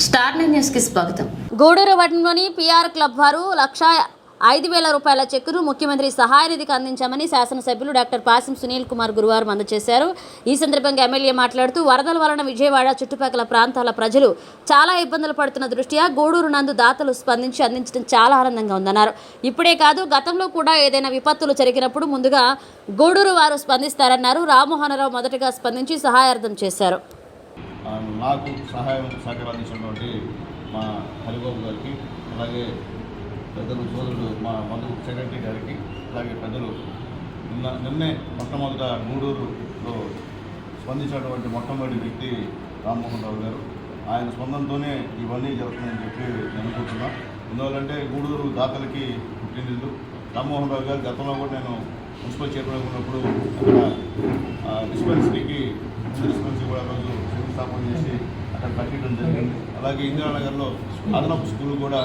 Star న్యూస్కి స్వాగతం. గూడూరు పట్టణంలోని పిఆర్ క్లబ్ వారు లక్ష ఐదు వేల రూపాయల చెక్కును ముఖ్యమంత్రి సహాయ నిధికి అందించామని శాసనసభ్యులు డాక్టర్ పాసిం సునీల్ కుమార్ గురువారం అందజేశారు. ఈ సందర్భంగా ఎమ్మెల్యే మాట్లాడుతూ వరదల వలన విజయవాడ చుట్టుపక్కల ప్రాంతాల ప్రజలు చాలా ఇబ్బందులు పడుతున్న దృష్ట్యా గూడూరు నందు దాతలు స్పందించి అందించడం చాలా ఆనందంగా ఉందన్నారు. ఇప్పుడే కాదు గతంలో కూడా ఏదైనా విపత్తులు జరిగినప్పుడు ముందుగా గూడూరు వారు స్పందిస్తారన్నారు. రామ్మోహనరావు మొదటగా స్పందించి సహాయార్థం చేశారు. నాకు సహాయం సహకారం అందించినటువంటి మా హరిబాబు గారికి అలాగే పెద్దలు సోదరుడు మా మధు సెక్రటరీ గారికి అలాగే పెద్దలు నిన్న నిన్నే మొట్టమొదట గూడూరులో స్పందించినటువంటి మొట్టమొదటి వ్యక్తి రామ్మోహన్ రావు గారు. ఆయన స్పందనతోనే ఇవన్నీ జరుగుతున్నాయని చెప్పి నేను అనుకుంటున్నాను ఎందువల్లంటే గూడూరు దాతలకి పుట్టినిల్లు రామ్మోహన్ రావు గారు గతంలో కూడా నేను మున్సిపల్ చైర్మన్ ఉన్నప్పుడు అక్కడ డిస్పెన్సరీకి డిస్పెన్సరీ కూడా రోజు శంకుస్థాపన చేసి కట్టడం జరిగింది అలాగే ఇందిరానగర్లో అదనపు స్కూల్ కూడా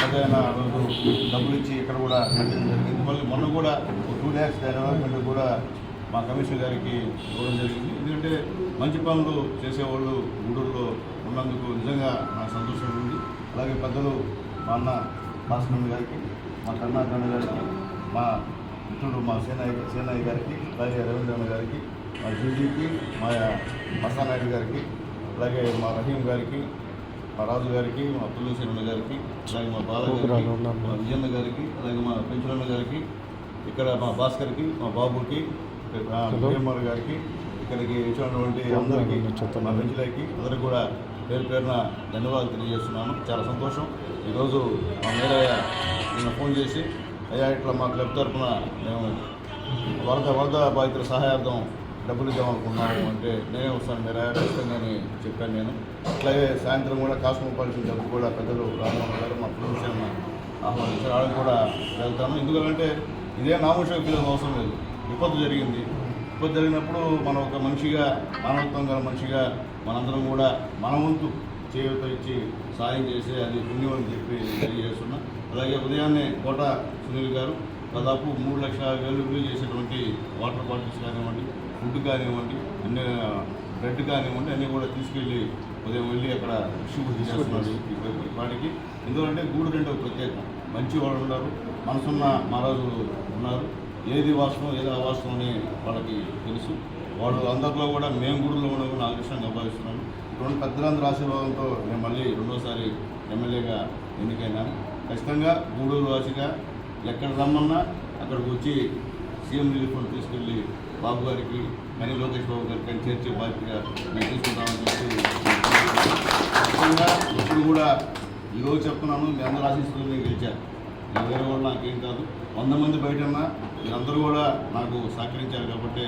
పదిహేను రోజు డబ్బులు ఇచ్చి ఇక్కడ కూడా కట్టడం జరిగింది. మళ్ళీ మొన్న కూడా టూ ల్యాక్స్ డెవలప్మెంట్ కూడా మా కమిషనర్ గారికి ఇవ్వడం జరిగింది. ఎందుకంటే మంచి పనులు చేసేవాళ్ళు గూడూరులో ఉన్నందుకు నిజంగా నాకు సంతోషంగా ఉంది. అలాగే పెద్దలు మా అన్న భాస్కర్ గారికి మా కర్ణాకరణ గారికి మా మిత్రుడు మా సేనాయి సేనాయి గారికి అలాగే రవీంద్రన్న గారికి మా జీజీకి మా మస్తానాయుడు గారికి అలాగే మా రహీం గారికి మా రాజు గారికి మా తులసేనన్న గారికి అలాగే మా బాల గారికి మా విజయన్న గారికి అలాగే మా పెంచులన్న గారికి ఇక్కడ మా భాస్కర్కి మా బాబుకి విజయమ్మర్ గారికి ఇక్కడికి వచ్చినటువంటి అందరికీ మా పెంచులకి అందరికి కూడా పేరు పేరున ధన్యవాదాలు తెలియజేస్తున్నాను. చాలా సంతోషం. ఈరోజు మా మేరయ్య నిన్న ఫోన్ చేసి అయ్యా ఇట్లా మా క్లబ్ తరఫున మేము వరద వరద బాధితుల సహాయార్థం డబ్బులు ఇద్దామనుకున్నాము అంటే నేనే వస్తాను మీరు ఖచ్చితంగా అని చెప్పాను నేను. అట్లాగే సాయంత్రం కూడా కాస్మోపాలిటీ డబ్బు కూడా పెద్దలు రామోహన్ గారు మా ప్రొఫెషన్ ఆహ్వానించారు. వాళ్ళకి కూడా వెళ్తాను ఎందుకంటే ఇదే నామోషం పిల్లలు అవసరం లేదు. విపత్తు జరిగింది. విపత్తు జరిగినప్పుడు మనం ఒక మనిషిగా మానవత్వం గల మనిషిగా మనందరం కూడా మన వంతు చేయూత ఇచ్చి సాయం చేసి అది పుణ్యం అని చెప్పి తెలియజేస్తున్నా. అలాగే ఉదయాన్నే కోట సునీల్ గారు దాదాపు మూడు లక్షల వేలు చేసేటువంటి వాటర్ బాటిల్స్ కానివ్వండి ఫుడ్ కానివ్వండి అన్ని బ్రెడ్ కానివ్వండి అన్నీ కూడా తీసుకెళ్ళి ఉదయం వెళ్ళి అక్కడ డిస్ట్రిబ్యూట్ చేస్తున్నారు వాటికి. ఎందుకంటే గూడు రెండో ప్రత్యేకం. మంచి వాళ్ళు ఉన్నారు మనసున్న మహారాజులు ఉన్నారు. ఏది వాస్తవం ఏది అవాస్తవం అని వాళ్ళకి తెలుసు. వాళ్ళు అందరిలో కూడా మేము గూడులో ఉండడం నా విషయంగా భావిస్తున్నాను. ఇటువంటి పెద్దలందరి ఆశీర్వాదంతో నేను మళ్ళీ రెండోసారి ఎమ్మెల్యేగా ఎన్నికైనాను. ఖచ్చితంగా గూడూరు వాసిగా ఎక్కడ రమ్మన్నా అక్కడికి వచ్చి సీఎం రిలీఫ్ ఫండ్ తీసుకెళ్ళి బాబు గారికి కానీ లోకేష్ బాబు గారికి కానీ చేర్చే బాధ్యతగా మేము తీసుకుంటామని చెప్పి ముఖ్యంగా ఇప్పుడు కూడా ఈరోజు చెప్తున్నాను. మీ అందరూ ఆశీస్సులు నేను గెలిచాను. నేను వేరే వాళ్ళు నాకేం కాదు. వంద మంది బయట మీరందరూ కూడా నాకు సహకరించారు కాబట్టి